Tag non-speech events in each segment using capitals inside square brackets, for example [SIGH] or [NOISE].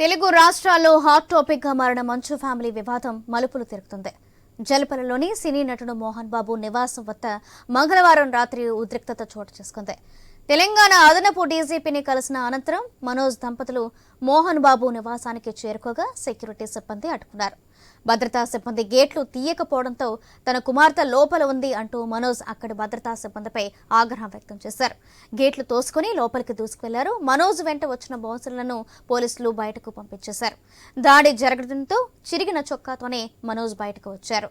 తెలుగు రాష్ట్రాల్లో హాట్ టాపిక్గా మారిన మంచు ఫ్యామిలీ వివాదం మలుపులు తిరుగుతుంది. జలపలలోని సినీ నటుడు మోహన్ బాబు నివాసం వద్ద మంగళవారం రాత్రి ఉద్రిక్తత చోటు చేసుకుంది. తెలంగాణ అదనపు డీజీపీని కలిసిన అనంతరం మనోజ్ దంపతులు మోహన్ బాబు నివాసానికి చేరుకోగా సెక్యూరిటీ సిబ్బంది అడ్డుకున్నారు. భద్రతా సిబ్బంది గేట్లు తీయకపోవడంతో తన కుమార్తె లోపల ఉంది అంటూ మనోజ్ అక్కడి భద్రతా సిబ్బందిపై ఆగ్రహం వ్యక్తం చేశారు. గేట్లు తోసుకుని లోపలికి దూసుకువెళ్ళారు. మనోజ్ వెంట వచ్చిన బౌన్సర్లను పోలీసులు బయటకు పంపించేశారు. దాడి జరగడంతో చిరిగిన చొక్కాతోనే మనోజ్ బయటకు వచ్చారు.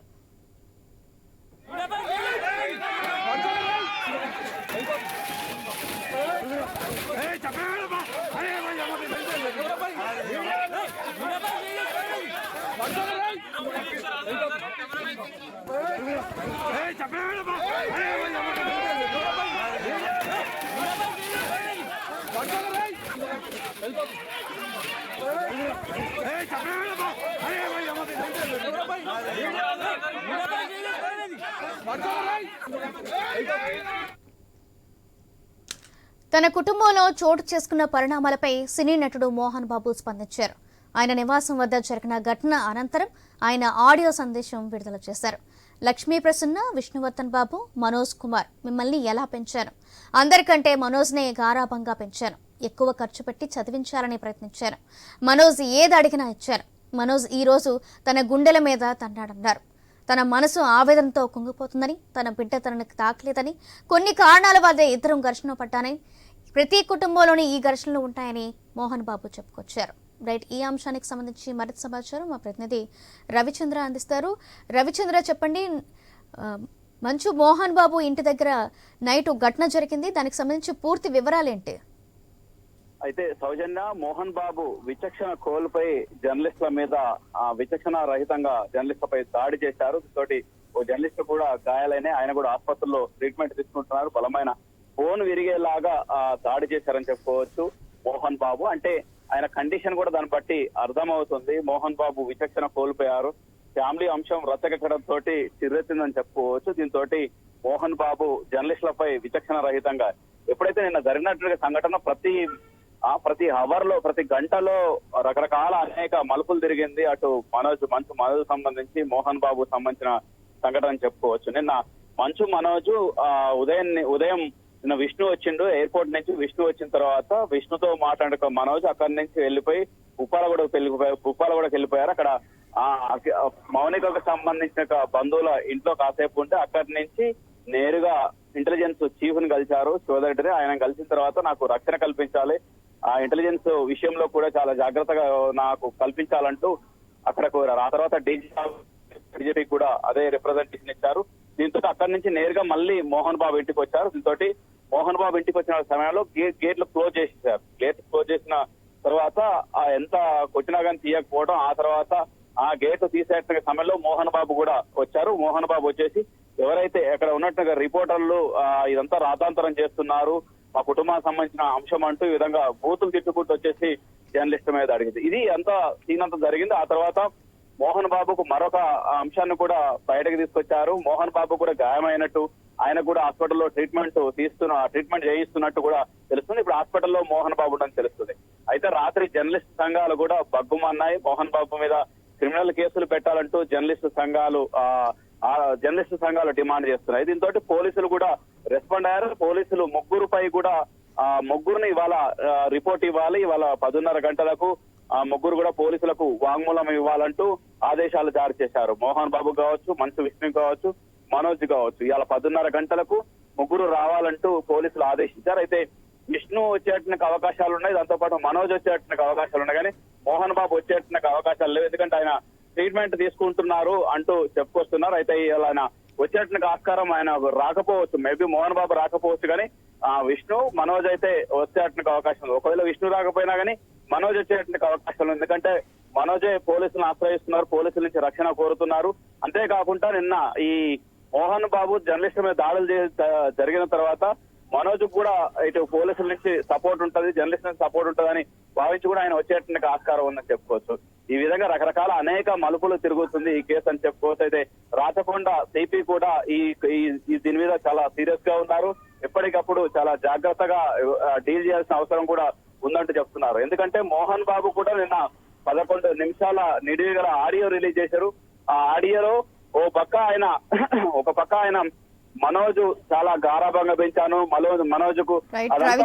తన కుటుంబంలో చోటు చేసుకున్న పరిణామాలపై సినీ నటుడు మోహన్ బాబు స్పందించారు. ఆయన నివాసం వద్ద జరిగిన ఘటన అనంతరం ఆయన ఆడియో సందేశం విడుదల చేశారు. లక్ష్మీ ప్రసన్న విష్ణువర్ధన్ బాబు మనోజ్ కుమార్ మిమ్మల్ని ఎలా పెంచాను అందరికంటే మనోజ్నే గారాభంగా పెంచాను ఎక్కువ ఖర్చు పెట్టి చదివించాలని ప్రయత్నించాను మనోజ్ ఏది అడిగినా ఇచ్చాను మనోజ్ ఈరోజు తన గుండెల మీద తన్నాడన్నారు. తన మనసు ఆవేదనతో కుంగిపోతుందని తన బిడ్డ తనకు తాకలేదని కొన్ని కారణాల వల్ల ఇద్దరం ఘర్షణ పడ్డానని ప్రతి కుటుంబంలోని ఈ ఘర్షణలు ఉంటాయని మోహన్ బాబు చెప్పుకొచ్చారు. రైట్ ఈ అంశానికి సంబంధించి మరింత సమాచారం మా ప్రతినిధి రవిచంద్ర అందిస్తారు. రవిచంద్ర చెప్పండి మంచు మోహన్ బాబు ఇంటి దగ్గర నైట్ ఘటన జరిగింది. దానికి సంబంధించి పూర్తి వివరాలేంటి? అయితే సౌజన్య మోహన్ బాబు విచక్షణ కోల్పోయి జర్నలిస్టుల మీద ఆ విచక్షణ రహితంగా జర్నలిస్టులపై దాడి చేశారు. తోటి ఓ జర్నలిస్ట్ కూడా గాయాలైన ఆయన కూడా ఆసుపత్రిలో ట్రీట్మెంట్ తీసుకుంటున్నారు. బలమైన ఫోన్ విరిగేలాగా దాడి చేశారని చెప్పుకోవచ్చు మోహన్ బాబు. అంటే ఆయన కండిషన్ కూడా దాన్ని బట్టి అర్థమవుతుంది. మోహన్ బాబు విచక్షణ కోల్పోయారు. ఫ్యామిలీ అంశం రచ్చగట్టడం తోటి చిర్రెత్తిందని చెప్పుకోవచ్చు. దీంతో మోహన్ బాబు జర్నలిస్టులపై విచక్షణ రహితంగా ఎప్పుడైతే నిన్న జరిగినటువంటి సంఘటన ప్రతి ఆ ప్రతి అవర్లో ప్రతి గంటలో రకరకాల అనేక మలుపులు తిరిగింది. అటు మనోజ్ మంచు మనోజ్ సంబంధించి మోహన్ బాబు సంబంధించిన సంఘటన చెప్పుకోవచ్చు. నిన్న మంచు మనోజు ఆ ఉదయం ఉదయం నిన్న విష్ణు వచ్చిండు ఎయిర్పోర్ట్ నుంచి విష్ణు వచ్చిన తర్వాత విష్ణుతో మాట్లాడుకో మనోజ్ అక్కడి నుంచి వెళ్ళిపోయి ఉప్పాలగూడకు వెళ్ళిపోయారు ఉప్పాలగూడకు వెళ్ళిపోయారు. అక్కడ ఆ మౌనికకు సంబంధించిన ఒక బంధువుల ఇంట్లో కాసేపు ఉంటే అక్కడి నుంచి నేరుగా ఇంటెలిజెన్స్ చీఫ్ని కలిశారు సోదరుడిని. ఆయన కలిసిన తర్వాత నాకు రక్షణ కల్పించాలి. ఆ ఇంటెలిజెన్స్ విషయంలో కూడా చాలా జాగ్రత్తగా నాకు కల్పించాలంటూ అక్కడకు ఆ తర్వాత డీజీ బీజేపీ కూడా అదే రిప్రజెంటేషన్ ఇచ్చారు. దీంతో అక్కడి నుంచి నేరుగా మళ్ళీ మోహన్ బాబు ఇంటికి వచ్చారు. దీంతో మోహన్ బాబు ఇంటికి వచ్చిన సమయంలో గేట్ గేట్లు క్లోజ్ చేసేసారు గేట్ క్లోజ్ చేసిన తర్వాత ఆ ఎంత కొట్టినా కానీ తీయకపోవడం ఆ తర్వాత ఆ గేట్ తీసేసిన సమయంలో మోహన్ బాబు కూడా వచ్చారు. మోహన్ బాబు వచ్చేసి ఎవరైతే అక్కడ ఉన్నట్టుగా రిపోర్టర్లు ఇదంతా రాతాంతరం చేస్తున్నారు మా కుటుంబానికి సంబంధించిన అంశం అంటూ ఈ విధంగా బూతులు తిట్టుకుంటూ వచ్చేసి జర్నలిస్ట్ మీద అడిగింది. ఇది అంతా సీన్ అంతా జరిగింది. ఆ తర్వాత మోహన్ బాబుకు మరొక అంశాన్ని కూడా బయటకు తీసుకొచ్చారు. మోహన్ బాబు కూడా గాయమైనట్టు ఆయన కూడా హాస్పిటల్లో ట్రీట్మెంట్ తీస్తున్న ట్రీట్మెంట్ చేయిస్తున్నట్టు కూడా తెలుస్తుంది. ఇప్పుడు హాస్పిటల్లో మోహన్ బాబు అని తెలుస్తుంది. అయితే రాత్రి జర్నలిస్ట్ సంఘాలు కూడా బగ్గుమన్నాయి. మోహన్ బాబు మీద క్రిమినల్ కేసులు పెట్టాలంటూ జర్నలిస్ట్ సంఘాలు ఆ జర్నలిస్ట్ సంఘాలు డిమాండ్ చేస్తున్నాయి. దీంతో పోలీసులు కూడా రెస్పాండ్ అయ్యారు. పోలీసులు ముగ్గురుపై కూడా ఆ ముగ్గురుని ఇవాళ రిపోర్ట్ ఇవ్వాలి. ఇవాళ పదున్నర గంటలకు ఆ ముగ్గురు కూడా పోలీసులకు వాంగ్మూలం ఇవ్వాలంటూ ఆదేశాలు జారీ చేశారు. మోహన్ బాబు కావచ్చు మంచు విష్ణు కావచ్చు మనోజ్ కావచ్చు. ఇవాళ పదున్నర గంటలకు ముగ్గురు రావాలంటూ పోలీసులు ఆదేశించారు. అయితే విష్ణు వచ్చేటానికి అవకాశాలు ఉన్నాయి. దాంతో పాటు మనోజ్ వచ్చేటానికి అవకాశాలు ఉన్నాయి. కానీ మోహన్ బాబు వచ్చేటానికి అవకాశాలు లేవు. ఎందుకంటే ఆయన ట్రీట్మెంట్ తీసుకుంటున్నారు అంటూ చెప్పుకొస్తున్నారు. అయితే ఇలా ఆయన వచ్చేటానికి ఆస్కారం ఆయన రాకపోవచ్చు. మేబీ మోహన్ బాబు రాకపోవచ్చు. కానీ ఆ విష్ణు మనోజ్ అయితే వచ్చేటానికి అవకాశం ఒకవేళ విష్ణు రాకపోయినా కానీ మనోజ్ వచ్చేటానికి అవకాశం ఎందుకంటే మనోజే పోలీసులను ఆశ్రయిస్తున్నారు. పోలీసుల నుంచి రక్షణ కోరుతున్నారు. అంతేకాకుండా నిన్న ఈ మోహన్ బాబు జర్నలిస్ట్ మీద దాడులు జరిగిన తర్వాత మనోజ్ కూడా ఇటు పోలీసుల నుంచి సపోర్ట్ ఉంటది జర్నలిస్ట్ నుంచి సపోర్ట్ ఉంటదని భావించి కూడా ఆయన వచ్చేటువంటి ఆస్కారం ఉందని చెప్పుకోవచ్చు. ఈ విధంగా రకరకాల అనేక మలుపులు తిరుగుతుంది ఈ కేసు అని చెప్పుకోవచ్చు. అయితే రాచకొండ సిపి కూడా ఈ- ఈ దీని మీద చాలా సీరియస్గా ఉన్నారు. ఎప్పటికప్పుడు చాలా జాగ్రత్తగా డీల్ చేయాల్సిన అవసరం కూడా ఉందంటూ చెప్తున్నారు. ఎందుకంటే మోహన్ బాబు కూడా నిన్న పదకొండు నిమిషాల నిడివి గల ఆడియో రిలీజ్ చేశారు. ఆ ఆడియోలో ఓ పక్క ఆయన [CLEARS THROAT] ఒక పక్క ఆయన మనోజ్ చాలా గారాభంగా పెంచాను. మనోజ్ రైట్ అదంతా